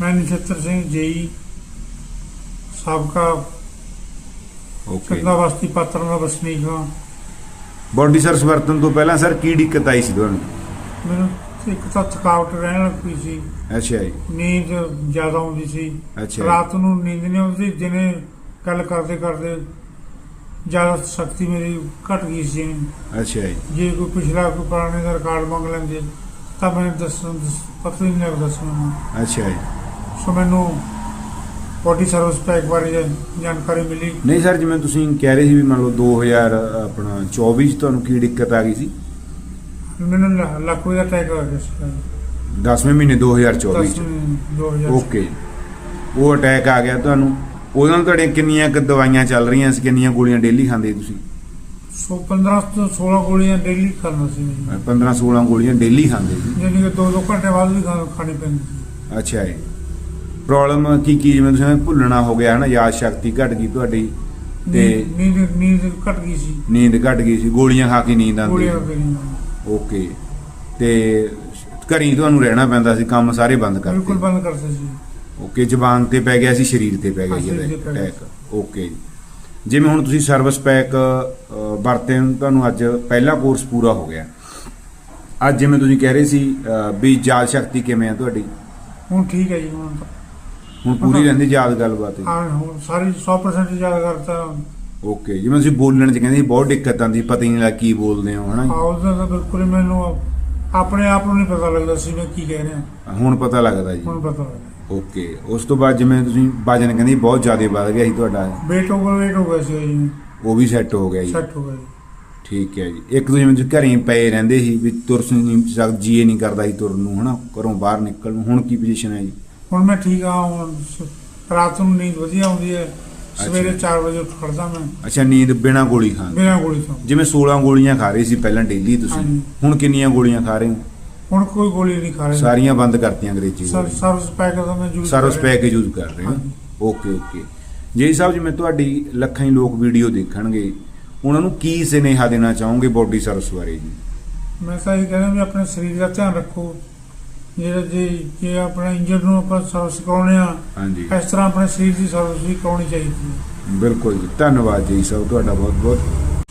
ਮੈਂ ਨਛੱਤਰ ਸਿੰਘ ਜੇਈ ਸਾਬਕਾ ਓਕੇ ਕਿੰਨਾ ਬਸਤੀ ਪਾਤਰ ਦਾ ਵਸਨੀਕ ਹਾਂ। ਬੋਡੀ ਸਰਵਿਸ ਵਰਤਣ ਤੋਂ ਪਹਿਲਾਂ ਸਰ ਕੀ ਦਿੱਕਤ ਆਈ ਸੀ ਤੁਹਾਨੂੰ? ਮੈਨੂੰ ਇੱਕ ਤਾਂ ਥਕਾਵਟ ਰਹਿਣ ਲੱਗ ਪਈ ਸੀ। ਅੱਛਾ ਜੀ। ਨੀਂਦ ਜ਼ਿਆਦਾ ਆਉਂਦੀ ਸੀ। ਅੱਛਾ ਰਾਤ ਨੂੰ ਨੀਂਦ ਨਹੀਂ ਆਉਂਦੀ ਦਿਨੇ ਗੱਲ ਕਰਦੇ ਕਰਦੇ ਜ਼ਿਆਦਾ ਸ਼ਕਤੀ ਮੇਰੀ ਘਟ ਗਈ ਸੀ। ਅੱਛਾ ਜੀ। ਜੇ ਕੋਈ ਪਿਛਲਾ ਕੋਈ ਪੁਰਾਣੇ ਦਾ ਰਿਕਾਰਡ ਮੰਗ ਲੈਂਦੇ ਤਾਂ ਮੈਨੂੰ ਦੱਸਣ ਦੱਸ- ਪਤਾ ਹੀ ਨਹੀਂ ਲੱਗਦਾ ਸੀ ਮੈਨੂੰ। ਅੱਛਾ ਜੀ। ਸੋ ਮੈਨੂੰ ਬੋਡੀ ਸਰਵਿਸ ਪੈਕ ਬਾਰੇ ਜਾਣ- ਜਾਣਕਾਰੀ ਮਿਲੀ। ਨਹੀਂ ਸਰ ਜਿਵੇਂ ਤੁਸੀਂ ਕਹਿ ਰਹੇ ਸੀ ਵੀ ਮੰਨ ਲਓ 2000 ਆਪਣਾ 24 ਚ ਤੁਹਾਨੂੰ ਕੀ ਦਿੱਕਤ ਆ ਗਈ ਸੀ? ਮੈਨੂੰ ਲ- ਲੱਖ ਰੁਪਏ ਦਾ ਟੈਕ ਆ ਗਿਆ ਸੀ। 10ਵੇਂ ਮਹੀਨੇ 2024 ਚ। 2000 ਓਕੇ ਉਹ ਅਟੈਕ ਆ ਗਿਆ ਤੁਹਾਨੂੰ। ਉਹਦੇ ਨਾਲ ਤੁਹਾਡੀਆਂ ਕਿੰਨੀਆਂ ਕੁ ਦਵਾਈਆਂ ਚੱਲ ਰਹੀਆਂ ਸੀ? ਕਿੰਨੀਆਂ ਗੋਲੀਆਂ ਡੇਲੀ ਖਾਂਦੇ ਤੁਸੀਂ? ਸੋ 15 ਤੋਂ 16 ਗੋਲੀਆਂ ਡੇਲੀ ਖਾਣਾ ਸੀ ਮੈਨੂੰ 15 16 ਗੋਲੀਆਂ ਡੇਲੀ ਖਾਂਦੇ ਸੀ? ਯਾਨੀ ਕਿ 2-2 ਘੰਟੇ ਬਾਅਦ ਵੀ ਖਾ- ਖਾਣੀ ਪੈਂਦੀ ਸੀ। ਅੱਛਾ ਜੀ। ਪ੍ਰੋਬਲਮ ਕੀ ਕੀ ਜਿਵੇਂ ਤੁਸੀਂ ਭੁੱਲਣਾ ਹੋ ਗਿਆ ਹਨਾ ਯਾਦ ਸ਼ਕਤੀ ਘਟ ਗਈ ਤੁਹਾਡੀ ਤੇ ਨੀਂਦ ਨੀਂਦ ਘਟ ਗਈ ਸੀ। ਨੀਂਦ ਘਟ ਗਈ ਸੀ ਗੋਲੀਆਂ ਖਾ ਕੇ ਨੀਂਦ ਆਉਂਦੀ ਗੋਲੀਆਂ ਓਕੇ। ਤੇ ਘਰੀ ਤੁਹਾਨੂੰ ਰਹਿਣਾ ਪੈਂਦਾ ਸੀ ਕੰਮ ਸਾਰੇ ਬੰਦ ਬਿਲਕੁਲ ਕਰਤੇ ਬੰਦ ਕਰਤੇ ਸੀ। ਓਕੇ ਜ਼ਬਾਨ ਤੇ ਪੈ ਗਿਆ ਸੀ ਸਰੀਰ ਤੇ ਪੈ ਗਿਆ ਗਿਆ। ਅਟੈਕ ਓਕੇ ਜੀ। ਜਿਵੇਂ ਹੁਣ ਤੁਸੀਂ ਸਰਵਿਸ ਪੈਕ ਵਰਤੇ ਨੂੰ ਤੁਹਾਨੂੰ ਅੱਜ ਪਹਿਲਾ ਕੋਰਸ ਪੂਰਾ ਹੋ ਗਿਆ। ਅੱਜ ਜਿਵੇਂ ਤੁਸੀਂ ਕਹਿ ਰਹੇ ਸੀ ਵੀ ਯਾਦ ਸ਼ਕਤੀ ਕਿਵੇਂ ਆ ਤੁਹਾਡੀ? ਹੁਣ ਠੀਕ ਹੈ ਜੀ ਹੁਣ। ਹੁਣ ਪੂਰੀ ਰਹਿੰਦੀ ਯਾਦ ਗੱਲਬਾਤ ਹਾਂ। ਹੁਣ ਸਾਰੀ 100% ਯਾਦ ਕਰਤਾ। ਓਕੇ ਜਿਵੇਂ ਤੁਸੀਂ ਬੋਲਣ ਚ ਕਹਿੰਦੇ ਸੀ ਬਹੁਤ ਦਿੱਕਤ ਆਉਂਦੀ ਪਤਾ ਹੀ ਨਹੀਂ ਲੱਗ ਕੀ ਬੋਲਦੇ ਹੋ ਹਨਾ ਆਉਂ ਦਾ ਤਾਂ ਬਿਲਕੁਲ ਹੀ ਮੈਨੂੰ ਆਪਣੇ ਆਪ ਨੂੰ ਨਹੀਂ ਪਤਾ ਲੱਗਦਾ ਸੀ ਮੈਂ ਕੀ ਕਹਿ ਰਿਹਾ। ਹੁਣ ਪਤਾ ਲੱਗਦਾ ਜੀ। ਹੁਣ ਪਤਾ ਲੱਗਦਾ। ਓਕੇ ਉਸ ਤੋਂ ਬਾਅਦ ਜਿਵੇਂ ਤੁਸੀਂ ਵਜਨ ਕਹਿੰਦੇ ਸੀ ਬਹੁਤ ਜ਼ਿਆਦਾ ਵੱਧ ਗਿਆ ਸੀ ਤੁਹਾਡਾ। ਵੇਟ ਓਵਰ ਵੇਟ ਹੋ ਗਿਆ ਸੀ ਜੀ। ਉਹ ਵੀ ਸੈੱਟ ਹੋ ਗਿਆ ਜੀ। ਸੈੱਟ ਹੋ ਗਿਆ ਜੀ। ਠੀਕ ਹੈ ਜੀ। ਇੱਕ ਤੁਸੀਂ ਜਿਵੇਂ ਘਰੇ ਪਏ ਰਹਿੰਦੇ ਸੀ ਵੀ ਤੁਰ ਨਹੀਂ ਜੀਏ ਨਹੀਂ ਕਰਦਾ ਸੀ ਤੁਰਨ ਨੂੰ ਹਨਾ? ਘਰੋਂ ਬਾਹਰ ਨਿਕਲਣ ਨੂੰ। ਹੁਣ ਕੀ ਪੋਜੀਸ਼ਨ ਹੈ ਜੀ? ਹੁਣ ਮੈਂ ਠੀਕ ਆ ਹੁਣ ਸ- ਰਾਤ ਨੂੰ ਨੀਂਦ ਵਧੀਆ ਆਉਂਦੀ ਹੈ। ਸਵੇਰੇ 4 ਵਜੇ ਉੱਠ ਖੜਦਾ ਮੈਂ। ਅੱਛਾ ਨੀਂਦ ਬਿਨਾ ਗੋਲੀ ਖਾਣ ਬਿਨਾਂ ਗੋਲੀ ਤੋਂ ਜਿਵੇਂ 16 ਗੋਲੀਆਂ ਖਾ ਰਹੇ ਸੀ ਪਹਿਲਾਂ ਡੇਲੀ ਤੁਸੀਂ ਹਾਂਜੀ। ਹੁਣ ਕਿੰਨੀਆਂ ਗੋਲੀਆਂ ਖਾ ਰਹੇ ਹੋ? ਹੁਣ ਕੋਈ ਗੋਲੀ ਨਹੀਂ ਖਾ ਰਿਹਾ। ਸਾਰੀਆਂ ਬੰਦ ਕਰਤੀਆਂ ਅੰਗਰੇਜ਼ੀ ਸਰ ਸਰਵਿਸ ਪੈਕ ਦਾ ਮੈਂ ਯੂਜ਼ ਸਰਵਿਸ ਪੈਕ ਯੂਜ਼ ਕਰ ਰਹੇ ਹੋ? ਹਾਂਜੀ। Okay okay. ਜੀ ਸਾਹਿਬ ਜਿਵੇਂ ਤੁਹਾਡੀ ਲੱਖਾਂ ਹੀ ਲੋਕ ਵੀਡੀਓ ਦੇਖਣਗੇ ਉਹਨਾਂ ਨੂੰ ਕੀ ਸੁਨੇਹਾ ਦੇਣਾ ਚਾਹੋਗੇ ਬੋਡੀ ਸਰਵਿਸ ਬਾਰੇ ਜੀ? ਮੈਂ ਤਾਂ ਇਹ ਕਹਿੰਦਾ ਵੀ ਆਪਣੇ ਸਰੀਰ ਦਾ ਧਿਆਨ ਰੱਖੋ। ਜਿਹੜਾ ਜੇ ਜੇ ਆਪਣਾ ਇੰਜਨ ਨੂੰ ਆਪਾਂ ਸਰਵਿਸ ਕਰਾਉਣੇ ਆ ਹਾਂਜੀ। ਇਸ ਤਰ੍ਹਾਂ ਆਪਣੇ ਸਰੀਰ ਦੀ ਸਰਵਿਸ ਵੀ ਕਰਾਉਣੀ ਚਾਹੀਦੀ ਹੈ। ਬਿਲਕੁਲ ਜੀ ਧੰਨਵਾਦ ਜੀ ਸਾਹਿਬ ਤੁਹਾਡਾ ਬਹੁਤ ਬਹੁਤ